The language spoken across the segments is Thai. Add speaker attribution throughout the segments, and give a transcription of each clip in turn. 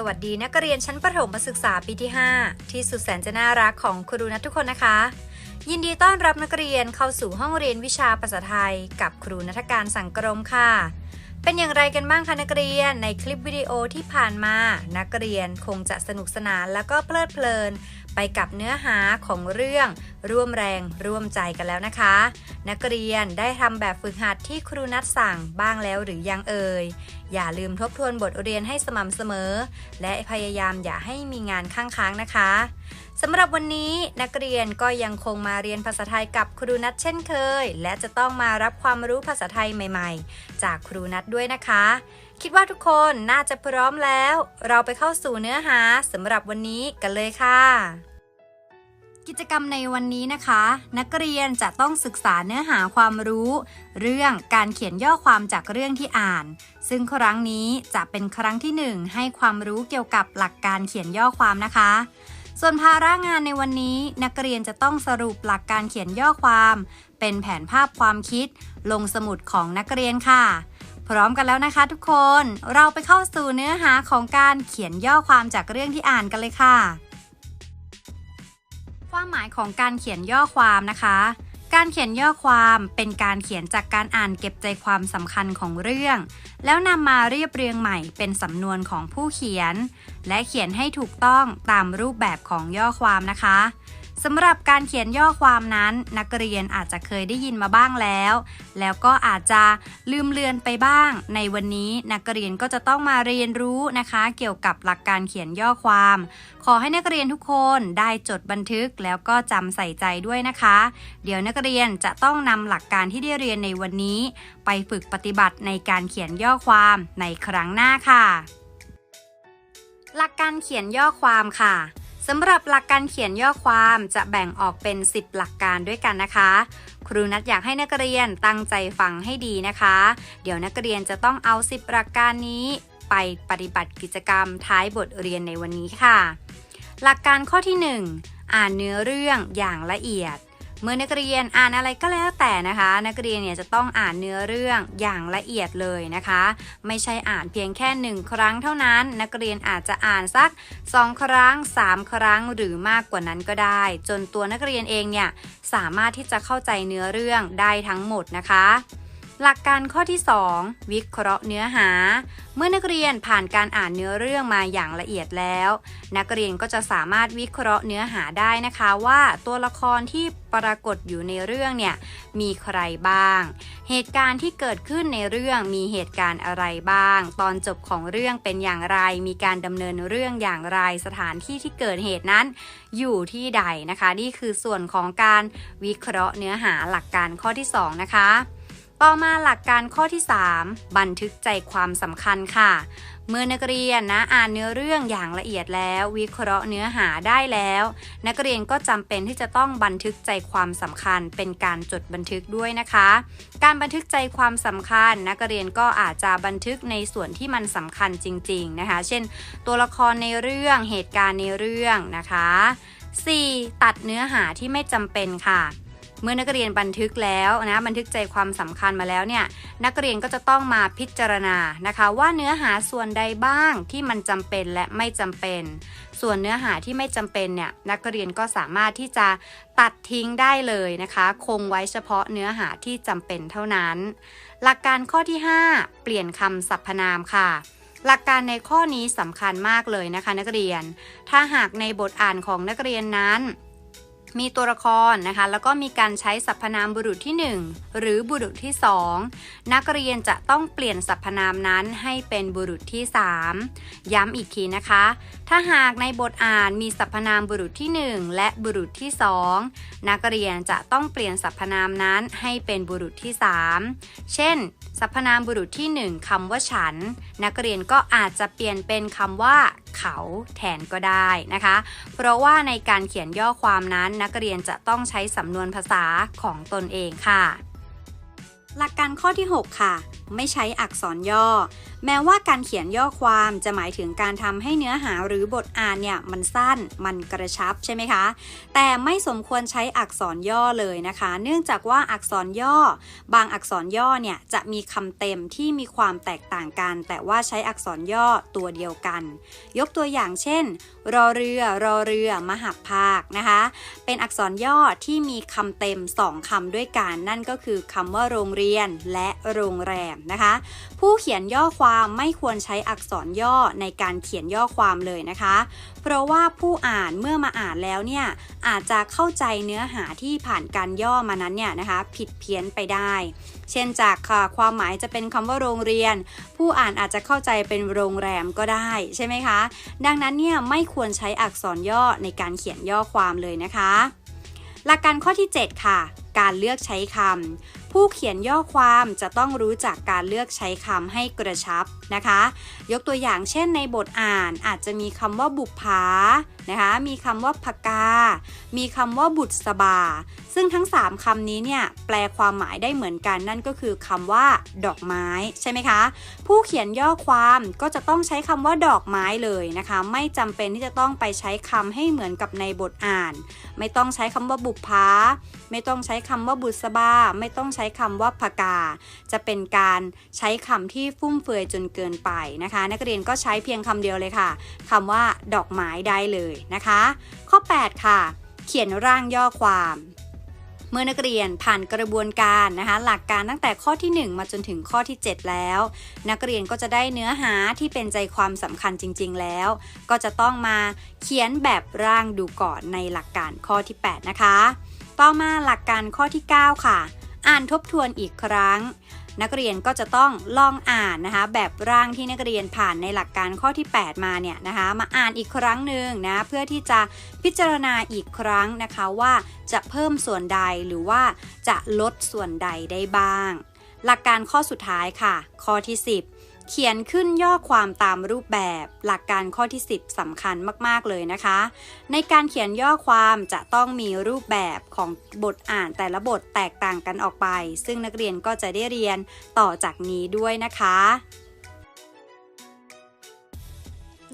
Speaker 1: สวัสดีนักเรียนชั้นประถมศึกษาปีที่ 5 ที่สุดแสนจะน่ารักของครูนัททุกคนนะคะ ยินดีต้อนรับนักเรียนเข้าสู่ห้องเรียนวิชาภาษาไทย กับครูนัทการสังกรมค่ะ เป็นอย่างไรกันบ้างคะนักเรียนในคลิปวิดีโอที่ผ่านมา นักเรียนคงจะสนุกสนานแล้วก็เพลิดเพลิน ไปกับเนื้อหาของเรื่องร่วมแรงร่วมใจกันแล้วนะคะ นักเรียนได้ทำแบบฝึกหัดที่ครูนัดสั่งบ้างแล้วหรือยังเอ่ย อย่าลืมทบทวนบทเรียนให้สม่ำเสมอ และพยายามอย่าให้มีงานข้างค้างนะคะสำหรับวันนี้นักเรียนก็ยังคงมาเรียนภาษาไทยกับครูนัดเช่นเคย และจะต้องมารับความรู้ภาษาไทยใหม่ๆ จากครูนัดด้วยนะคะ คิดว่าทุกคนน่าจะพร้อมแล้ว เราไปเข้าสู่เนื้อหาสำหรับวันนี้กันเลยค่ะ กิจกรรมในวันนี้นะคะ นักเรียนจะต้องศึกษาเนื้อหาความรู้ เรื่องการเขียนย่อความจากเรื่องที่อ่าน ซึ่งครั้งนี้จะเป็นครั้งที่หนึ่งให้ความรู้เกี่ยวกับหลักการเขียนย่อความนะคะ ส่วนภาระงานในวันนี้ นักเรียนจะต้องสรุปหลักการเขียนย่อความ เป็นแผนภาพความคิด ลงสมุดของนักเรียนค่ะ พร้อมกันแล้วนะคะทุกคนเราไปเข้าสู่เนื้อหาของการเขียนย่อความจากเรื่องที่อ่านกันเลยค่ะ ความหมายของการเขียนย่อความนะคะ การเขียนย่อความเป็นการเขียนจากการอ่านเก็บใจความสำคัญของเรื่อง แล้วนำมาเรียบเรียงใหม่เป็นสำนวนของผู้เขียน และเขียนให้ถูกต้องตามรูปแบบของย่อความนะคะ สำหรับการเขียนย่อความนั้น นักเรียนอาจจะเคยได้ยินมาบ้างแล้ว แล้วก็อาจจะลืมเลือนไปบ้าง ในวันนี้นักเรียนก็จะต้องมาเรียนรู้นะคะ เกี่ยวกับหลักการเขียนย่อความ ขอให้นักเรียนทุกคนได้จดบันทึกแล้วก็จำใส่ใจด้วยนะคะ เดี๋ยวนักเรียนจะต้องนำหลักการที่ได้เรียนในวันนี้ ไปฝึกปฏิบัติในการเขียนย่อความในครั้งหน้าค่ะ หลักการเขียนย่อความค่ะ สำหรับหลักการเขียนย่อความจะแบ่งออกเป็น 10 หลักการด้วยกันนะคะ ครูนัดอยากให้นักเรียนตั้งใจฟังให้ดีนะคะ เดี๋ยวนักเรียนจะต้องเอา 10 หลักการนี้ ไปปฏิบัติกิจกรรมท้ายบทเรียนในวันนี้ค่ะ หลักการข้อที่ 1 อ่านเนื้อเรื่องอย่างละเอียด เมื่อนักเรียนอ่านอะไรก็แล้วแต่นะคะ นักเรียนเนี่ยจะต้องอ่านเนื้อเรื่องอย่างละเอียดเลยนะคะ ไม่ใช่อ่านเพียงแค่หนึ่งครั้งเท่านั้น นักเรียนอาจจะอ่านสัก 2 ครั้ง 3 ครั้งหรือมากกว่านั้นก็ได้ จนตัวนักเรียนเองเนี่ยสามารถที่จะเข้าใจเนื้อเรื่องได้ทั้งหมดนะคะ หลักการข้อที่ 2 วิเคราะห์เนื้อหา เมื่อนักเรียนผ่านการอ่านเนื้อเรื่องมาอย่างละเอียดแล้ว นักเรียนก็จะสามารถวิเคราะห์เนื้อหาได้นะคะว่าตัวละครที่ปรากฏอยู่ในเรื่องเนี่ยมีใครบ้าง เหตุการณ์ที่เกิดขึ้นในเรื่องมีเหตุการณ์อะไรบ้าง ตอนจบของเรื่องเป็นอย่างไร มีการดำเนินเรื่องอย่างไรสถานที่ที่เกิดเหตุนั้น อยู่ที่ใดนะคะ นี่คือส่วนของการวิเคราะห์เนื้อหาหลักการข้อที่ 2 นะคะ ต่อมาหลักการข้อที่ 3 บันทึกใจความสำคัญค่ะ เมื่อนักเรียนนะอ่านเนื้อเรื่องอย่างละเอียดแล้ว วิเคราะห์เนื้อหาได้แล้ว นักเรียนก็จำเป็นที่จะต้องบันทึกใจความสำคัญ เป็นการจดบันทึกด้วยนะคะ การบันทึกใจความสำคัญ นักเรียนก็อาจจะบันทึกในส่วนที่มันสำคัญจริง ๆนะคะ เช่น ตัวละครในเรื่องเหตุการณ์ในเรื่องนะคะ 4. ตัดเนื้อหาที่ไม่จำเป็นค่ะ เมื่อนักเรียนบันทึกแล้วนะบันทึกใจความสำคัญมาแล้วเนี่ยนักเรียนก็จะต้องมาพิจารณานะคะ ว่าเนื้อหาส่วนใดบ้างที่มันจำเป็นและไม่จำเป็น ส่วนเนื้อหาที่ไม่จำเป็นเนี่ยนักเรียนก็สามารถที่จะตัดทิ้งได้เลยนะคะ คงไว้เฉพาะเนื้อหาที่จำเป็นเท่านั้น หลักการข้อที่ 5 เปลี่ยนคำสรรพนามค่ะหลักการในข้อนี้สำคัญมากเลยนะคะนักเรียน ถ้าหากในบทอ่านของนักเรียนนั้น มีตัวละครนะคะ แล้วก็มีการใช้สรรพนามบุรุษที่ 1 หรือบุรุษที่ 2 นักเรียนจะต้องเปลี่ยนสรรพนามนั้นให้เป็นบุรุษที่ 3 ย้ำอีกทีนะคะ ถ้าหากในบทอ่านมีสรรพนามบุรุษที่ 1 และบุรุษที่ 2 นักเรียนจะต้องเปลี่ยนสรรพนามนั้นให้เป็นบุรุษที่ 3 เช่น สรรพนามบุรุษที่ 1คำว่าฉัน นักเรียนก็อาจจะเปลี่ยนเป็นคำว่าเขาแทนก็ได้นะคะ เพราะว่าในการเขียนย่อความนั้นนักเรียนจะต้องใช้สำนวนภาษาของตนเองค่ะ หลักการข้อที่ 6 ค่ะ ไม่ใช้อักษรย่อ แม้ว่าการเขียนย่อความจะหมายถึงการทำให้เนื้อหาหรือบทอ่านเนี่ยมันสั้นมันกระชับใช่ไหมคะ แต่ไม่สมควรใช้อักษรย่อเลยนะคะ เนื่องจากว่าอักษรย่อ บางอักษรย่อเนี่ยจะมีคำเต็มที่มีความแตกต่างกัน แต่ว่าใช้อักษรย่อตัวเดียวกัน ยกตัวอย่างเช่น รอเรือ รอเรือ มหับภาคนะคะ เป็นอักษรย่อที่มีคำเต็ม2คำด้วยกัน นั่นก็คือคำว่าโรงเรียนและโรงแรมนะคะ ผู้เขียนย่อความไม่ควรใช้อักษรย่อในการเขียนย่อความเลยนะคะ เพราะว่าผู้อ่านเมื่อมาอ่านแล้วเนี่ยอาจจะเข้าใจเนื้อหาที่ผ่านการย่อมานั้นเนี่ยนะคะผิดเพี้ยนไปได้ เช่นจากค่ะความหมายจะเป็นคำว่าโรงเรียน ผู้อ่านอาจจะเข้าใจเป็นโรงแรมก็ได้ใช่ไหมคะ ดังนั้นเนี่ยไม่ควรใช้อักษรย่อในการเขียนย่อความเลยนะคะ หลักการข้อที่ 7 ค่ะ การเลือกใช้คำ ผู้เขียนย่อความจะต้องรู้จักการเลือกใช้คำให้กระชับ นะคะ ยกตัวอย่างเช่นในบทอ่านอาจจะมีคำว่าบุปผานะคะ มีคำว่าพกา มีคำว่าบุตรสบา ซึ่งทั้ง 3คำนี้เนี่ยแปลความหมายได้เหมือนกันนั่นก็คือคำว่า ดอกไม้ใช่ไหมคะ ผู้เขียนย่อความก็จะต้องใช้คำว่าดอกไม้เลยนะคะ ไม่จำเป็นที่จะต้องไปใช้คำให้เหมือนกับในบทอ่าน ไม่ต้องใช้คำว่าบุปผาไม่ต้องใช้คำว่าบุษบา ไม่ต้องใช้คำว่าพกา จะเป็นการใช้คำที่ฟุ่มเฟือยจนเเกินไปนะคะ นักเรียนก็ใช้เพียงคำเดียวเลยค่ะคำว่า ดอกไม้ได้เลยนะคะ ข้อ 8 ค่ะ เขียนร่างย่อความเมื่อนักเรียนผ่านกระบวนการนะคะ หลักการตั้งแต่ข้อที่ 1 มาจนถึงข้อที่ 7 แล้ว นักเรียนก็จะได้เนื้อหาที่เป็นใจความสำคัญจริง ๆ แล้ว ก็จะต้องมาเขียนแบบร่างดูก่อนในหลักการข้อที่ 8 นะคะ ต่อมาหลักการข้อที่ 9 ค่ะ อ่านทบทวนอีกครั้ง นักเรียนก็จะต้องลองอ่านนะคะ แบบร่างที่นักเรียนผ่านในหลักการข้อที่ 8 มาเนี่ยนะคะ มาอ่านอีกครั้งหนึ่งนะเพื่อที่จะพิจารณาอีกครั้งนะคะว่าจะเพิ่มส่วนใดหรือว่าจะลดส่วนใดได้บ้าง หลักการข้อสุดท้ายค่ะ ข้อที่ 10 เขียนขึ้นย่อความตามรูปแบบ หลักการข้อที่ 10สำคัญมากๆเลยนะคะ ในการเขียนย่อความจะต้องมีรูปแบบของบทอ่านแต่ละบทแตกต่างกันออกไป ซึ่งนักเรียนก็จะได้เรียนต่อจากนี้ด้วยนะคะ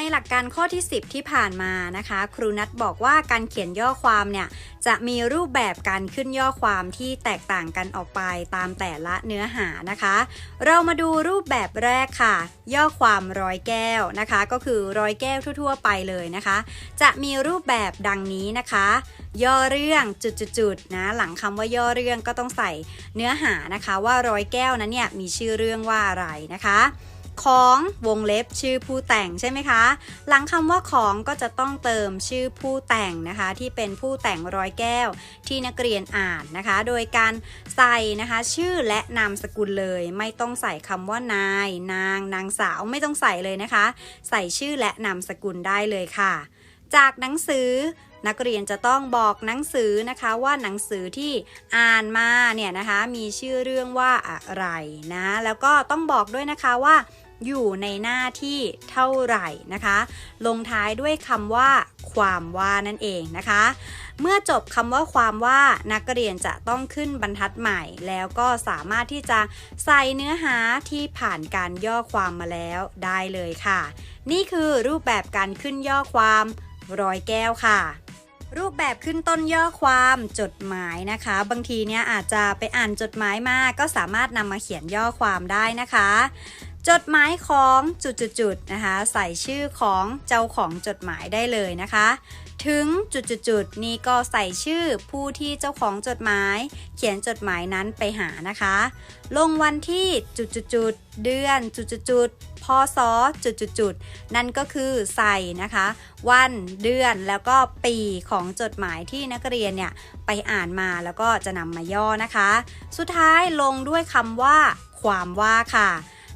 Speaker 1: ในหลักการข้อที่ 10 ที่ผ่านมานะคะ ครูนัทบอกว่าการเขียนย่อความเนี่ยจะมีรูปแบบการขึ้นย่อความที่แตกต่างกันออกไปตามแต่ละเนื้อหานะคะ เรามาดูรูปแบบแรกค่ะ ย่อความร้อยแก้วนะคะ ก็คือร้อยแก้วทั่ว ๆ ไปเลยนะคะ จะมีรูปแบบดังนี้นะคะ ย่อเรื่องจุดๆนะหลังคำว่าย่อเรื่องก็ต้องใส่เนื้อหานะคะ ว่าร้อยแก้วนั้นเนี่ยมีชื่อเรื่องว่าอะไรนะคะ ของวงเล็บชื่อผู้แต่งใช่ไหมคะ หลังคำว่าของก็จะต้องเติมชื่อผู้แต่งนะคะ ที่เป็นผู้แต่งร้อยแก้วที่นักเรียนอ่านนะคะ โดยการใส่นะคะชื่อและนามสกุลเลยไม่ต้องใส่คำว่านาย นาง นางสาวไม่ต้องใส่เลยนะคะ ใส่ชื่อและนามสกุลได้เลยค่ะ จากหนังสือนักเรียนจะต้องบอกหนังสือนะคะว่าหนังสือที่อ่านมาเนี่ยนะคะมีชื่อเรื่องว่าอะไรนะ แล้วก็ต้องบอกด้วยนะคะว่า อยู่ในหน้าที่เท่าไหร่นะคะ ลงท้ายด้วยคำว่า ความว่านั่นเองนะคะ เมื่อจบคำว่าความว่านักเรียนจะต้องขึ้นบรรทัดใหม่ แล้วก็สามารถที่จะใส่เนื้อหาที่ผ่านการย่อความมาแล้วได้เลยค่ะ นี่คือรูปแบบการขึ้นย่อความร้อยแก้วค่ะรูปแบบขึ้นต้นย่อความจดหมายนะคะ บางทีเนี่ยอาจจะไปอ่านจดหมายมาก็สามารถนำมาเขียนย่อความได้นะคะ จดหมายของจุดๆๆนะคะ ใส่ชื่อของเจ้าของจดหมายได้เลยนะคะ ถึงจุดๆนี่ก็ใส่ชื่อผู้ที่เจ้าของจดหมาย เขียนจดหมายนั้นไปหานะคะ ลงวันที่จุดๆเดือนจุดๆพศจุดๆนั่นก็คือใส่นะคะ วันเดือนแล้วก็ปีของจดหมายที่นักเรียนเนี่ยไปอ่านมาแล้วก็จะนำมาย่อนะคะ สุดท้ายลงด้วยคำว่า ความว่าค่ะ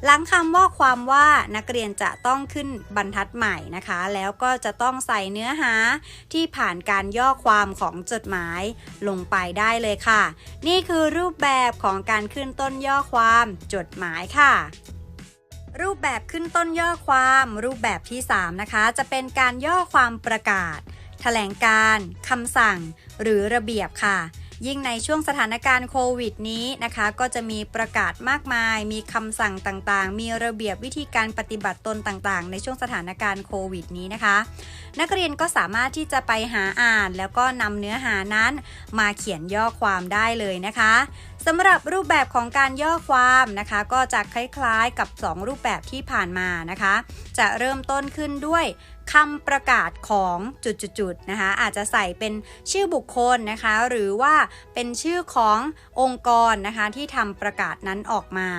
Speaker 1: หลังคำว่าความว่านักเรียนจะต้องขึ้นบรรทัดใหม่นะคะ แล้วก็จะต้องใส่เนื้อหาที่ผ่านการย่อความของจดหมายลงไปได้เลยค่ะ นี่คือรูปแบบของการขึ้นต้นย่อความจดหมายค่ะรูปแบบขึ้นต้นย่อความรูปแบบที่ 3 นะคะ จะเป็นการย่อความประกาศ แถลงการคำสั่ง หรือระเบียบค่ะ ยิ่งในช่วงสถานการณ์โควิดนี้นะคะ ก็จะมีประกาศมากมาย มีคำสั่งต่างๆ มีระเบียบวิธีการปฏิบัติตนต่างๆ ในช่วงสถานการณ์โควิดนี้นะคะ นักเรียนก็สามารถที่จะไปหาอ่าน แล้วก็นำเนื้อหานั้นมาเขียนย่อความได้เลยนะคะสำหรับรูปแบบของการย่อความนะคะ ก็จะคล้ายๆกับ 2 รูปแบบที่ผ่านมานะคะ จะเริ่มต้นขึ้นด้วย คำประกาศของจุดๆนะคะอาจจะใส่เป็นชื่อบุคคลนะคะหรือว่าเป็นชื่อขององค์กรนะคะที่ทำประกาศนั้นออกมา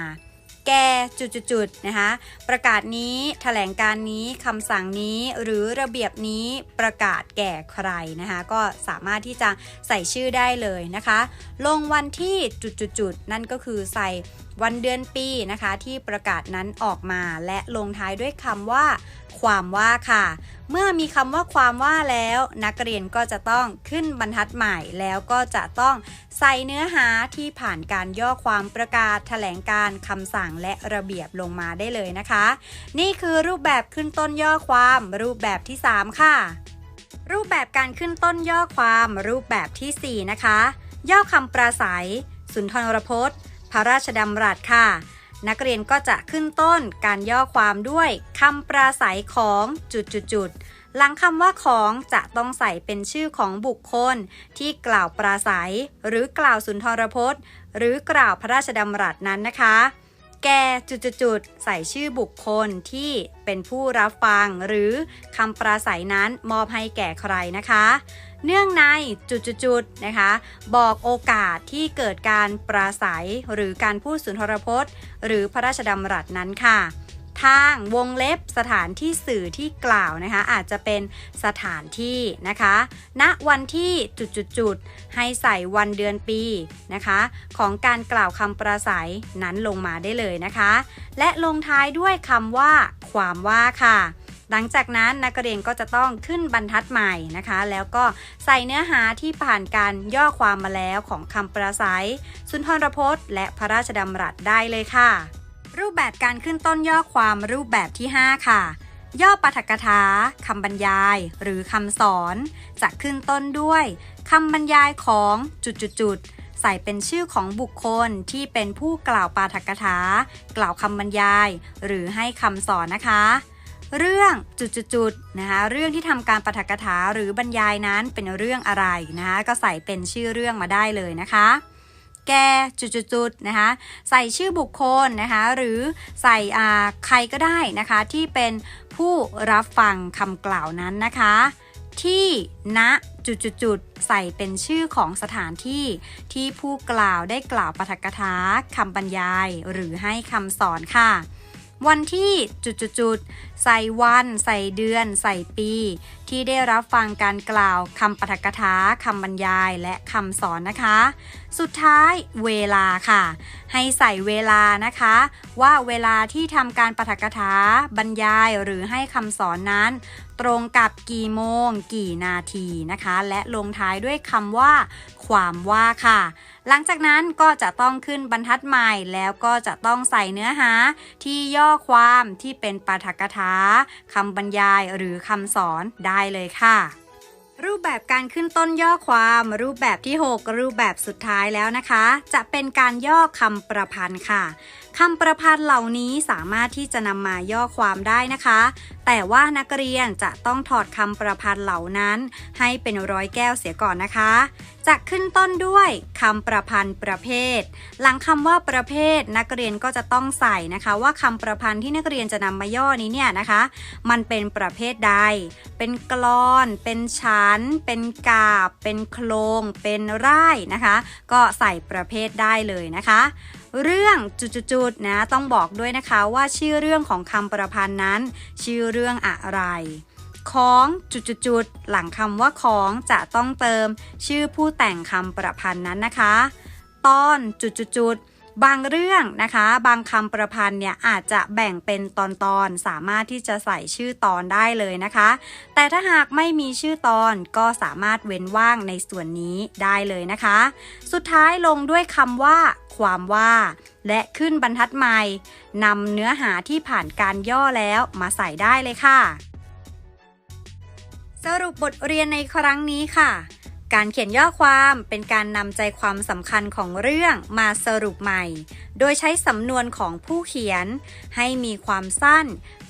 Speaker 1: แกจุดๆนะคะประกาศนี้ถแถลงการนี้คำสั่งนี้หรือระเบียบนี้ประกาศแก่ใครนะคะก็สามารถที่จะใส่ชื่อได้เลยนะคะ ลงวันที่จุดๆนั่นก็คือใส่วันเดือนปีนะคะที่ประกาศนั้นออกมาและลงท้ายด้วยคำว่า ความว่าค่ะ เมื่อมีคำว่าความว่าแล้ว นักเรียนก็จะต้องขึ้นบรรทัดใหม่แล้วก็จะต้องใส่เนื้อหาที่ผ่านการย่อความประกาศ แถลงการคำสั่งและระเบียบลงมาได้เลยนะคะ นี่คือรูปแบบขึ้นต้นย่อความรูปแบบที่ 3 ค่ะ รูปแบบการขึ้นต้นย่อความรูปแบบที่ 4 นะคะ ย่อคำปราศัย สุนทรพจน์ พระราชดำรัสค่ะ นักเรียนก็จะขึ้นต้นการย่อความด้วยคำปราศัยของจุดๆหลังคำว่าของจะต้องใส่เป็นชื่อของบุคคล ที่กล่าวปราศัย หรือกล่าวสุนทรพจน์ หรือกล่าวพระราชดำรัสนั้นนะคะ แกจุดๆใส่ชื่อบุคคลที่เป็นผู้รับฟัง หรือคำปราศัยนั้นมอบให้แก่ใครนะคะ เนื่องในจุดๆนะคะ บอกโอกาสที่เกิดการปราศัยหรือการพูดสุนทรพจน์ หรือพระราชดำรัสนั้นค่ะ ทางวงเล็บสถานที่สื่อที่กล่าวนะคะ อาจจะเป็นสถานที่นะคะณวันที่จุดๆให้ใส่วันเดือนปีนะคะ ของการกล่าวคำปราศัยนั้นลงมาได้เลยนะคะ และลงท้ายด้วยคำว่า ความว่าค่ะ หลังจากนั้นนักเรียนก็จะต้องขึ้นบรรทัดใหม่นะคะ แล้วก็ใส่เนื้อหาที่ผ่านการย่อความมาแล้วของคำปราศัย สุนทรพจน์ และพระราชดำรัสได้เลยค่ะ รูปแบบการขึ้นต้นย่อความรูปแบบที่ 5 ค่ะย่อปาฐกถาคำบรรยาย หรือคำสอน จะขึ้นต้นด้วยคำบรรยายของจุดๆใส่เป็นชื่อของบุคคลที่เป็นผู้กล่าวปาฐกถา กล่าวคำบรรยาย หรือให้คำสอนนะคะ เรื่องจุดๆนะคะเรื่องที่ทำการปฐกถาหรือบรรยายนั้นเป็นเรื่องอะไรนะคะก็ใส่เป็นชื่อเรื่องมาได้เลยนะคะ แกจุดๆนะคะใส่ชื่อบุคคลนะคะหรือใส่ใครก็ได้นะคะที่เป็นผู้รับฟังคำกล่าวนั้นนะคะ ที่ณจุดๆใส่เป็นชื่อของสถานที่ที่ผู้กล่าวได้กล่าวปฐกถาคำบรรยาย หรือให้คำสอนค่ะ วันที่จุดๆใส่วันใส่เดือน ใส่ปี ที่ได้รับฟังการกล่าวคำปฐกถาคำบรรยายและคำสอนนะคะ สุดท้ายเวลาค่ะ ให้ใส่เวลานะคะ ว่าเวลาที่ทำการปฐกถาบรรยายหรือให้คำสอนนั้น ตรงกับกี่โมง กี่นาทีนะคะ และลงท้ายด้วยคำว่า ความว่าค่ะ หลังจากนั้นก็จะต้องขึ้นบรรทัดใหม่แล้วก็จะต้องใส่เนื้อหาที่ย่อความที่เป็นปฐกถาคำบรรยายหรือคำสอนได้เลยค่ะ รูปแบบการขึ้นต้นย่อความ รูปแบบที่ 6 รูปแบบสุดท้ายแล้วนะคะ จะเป็นการย่อคำประพันธ์ค่ะคำประพันธ์เหล่านี้สามารถที่จะนำมาย่อความได้นะคะ แต่ว่านักเรียนจะต้องถอดคำประพันธ์เหล่านั้น ให้เป็นร้อยแก้วเสียก่อนนะคะ จะขึ้นต้นด้วยคำประพันธ์ประเภท หลังคำว่าประเภท นักเรียนก็จะต้องใส่นะคะ ว่าคำประพันธ์ที่นักเรียนจะนำมาย่อนี้เนี่ยนะคะ มันเป็นประเภทใด เป็นกลอน เป็นชั้น เป็นกาบ เป็นโครงเป็นไร่นะคะ ก็ใส่ประเภทได้เลยนะคะ เรื่องจุดๆนะต้องบอกด้วยนะคะว่าชื่อเรื่องของคำประพันธ์นั้น ชื่อเรื่องอะไรของจุดๆหลังคำว่าของจะต้องเติม ชื่อผู้แต่งคำประพันธ์นั้นนะคะ ตอนจุดๆ บางเรื่องนะคะ บางคำประพันธ์เนี่ยอาจจะแบ่งเป็นตอนๆสามารถที่จะใส่ชื่อตอนได้เลยนะคะ แต่ถ้าหากไม่มีชื่อตอนก็สามารถเว้นว่างในส่วนนี้ได้เลยนะคะ สุดท้ายลงด้วยคำว่า ความว่า และขึ้นบรรทัดใหม่นำเนื้อหาที่ผ่านการย่อแล้วมาใส่ได้เลยค่ะ สรุปบทเรียนในครั้งนี้ค่ะ การเขียนย่อความเป็นการนำใจความสำคัญของเรื่องมาสรุปใหม่ โดยใช้สำนวนของผู้เขียน ให้มีความสั้น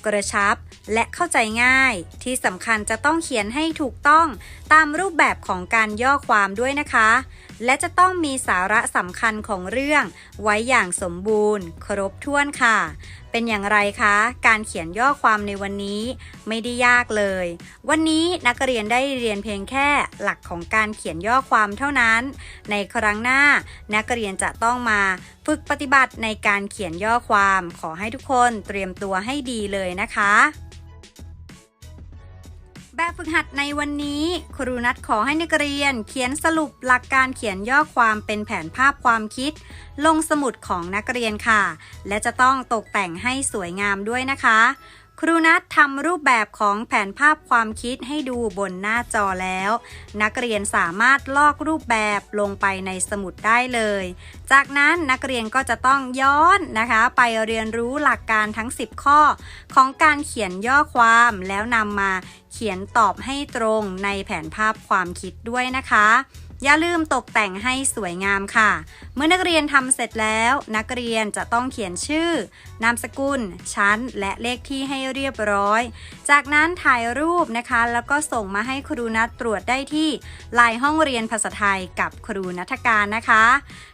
Speaker 1: กระชับ และเข้าใจง่าย ที่สำคัญจะต้องเขียนให้ถูกต้องตามรูปแบบของการย่อความด้วยนะคะ และจะต้องมีสาระสำคัญของเรื่องไว้อย่างสมบูรณ์ ครบถ้วนค่ะ เป็นอย่างไรคะ การเขียนย่อความในวันนี้ไม่ได้ยากเลย วันนี้นักเรียนได้เรียนเพียงแค่หลักของการเขียนย่อความเท่านั้น ในครั้งหน้า นักเรียนจะต้องมาฝึกปฏิบัติในการเขียนย่อความ ขอให้ทุกคนเตรียมตัวให้ดีเลยนะคะ แบบฝึกหัดในวันนี้ ครูนัดขอให้นักเรียน เขียนสรุปหลักการเขียนย่อความเป็นแผนภาพความคิด ลงสมุดของนักเรียนค่ะ และจะต้องตกแต่งให้สวยงามด้วยนะคะ ครูนัดทำรูปแบบของแผนภาพความคิดให้ดูบนหน้าจอแล้ว นักเรียนสามารถลอกรูปแบบลงไปในสมุดได้เลย จากนั้นนักเรียนก็จะต้องย้อนนะคะ ไปเรียนรู้หลักการทั้ง 10 ข้อ ของการเขียนย่อความแล้วนำมาเขียนตอบให้ตรงในแผนภาพความคิดด้วยนะคะ อย่าลืมตกแต่งให้สวยงามค่ะ เมื่อนักเรียนทำเสร็จแล้ว นักเรียนจะต้องเขียนชื่อ นามสกุล ชั้น และเลขที่ให้เรียบร้อย จากนั้นถ่ายรูปนะคะ แล้วก็ส่งมาให้ครูนัดตรวจได้ที่ไลน์ห้องเรียนภาษาไทยกับครูนัทการนะคะ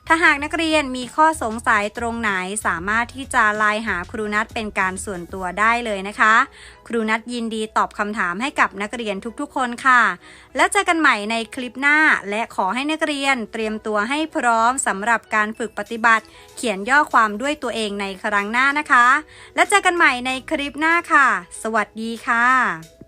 Speaker 1: ถ้าหากนักเรียนมีข้อสงสัยตรงไหนสามารถที่จะไลน์หาครูนัดเป็นการส่วนตัวได้เลยนะคะ ครูนัดยินดีตอบคำถามให้กับนักเรียนทุกๆ คนค่ะ แล้วเจอกันใหม่ในคลิปหน้า และขอให้นักเรียนเตรียมตัวให้พร้อมสำหรับการฝึกปฏิบัติ เขียนย่อความด้วยตัวเองในครั้งหน้านะคะ แล้วเจอกันใหม่ในคลิปหน้าค่ะ สวัสดีค่ะ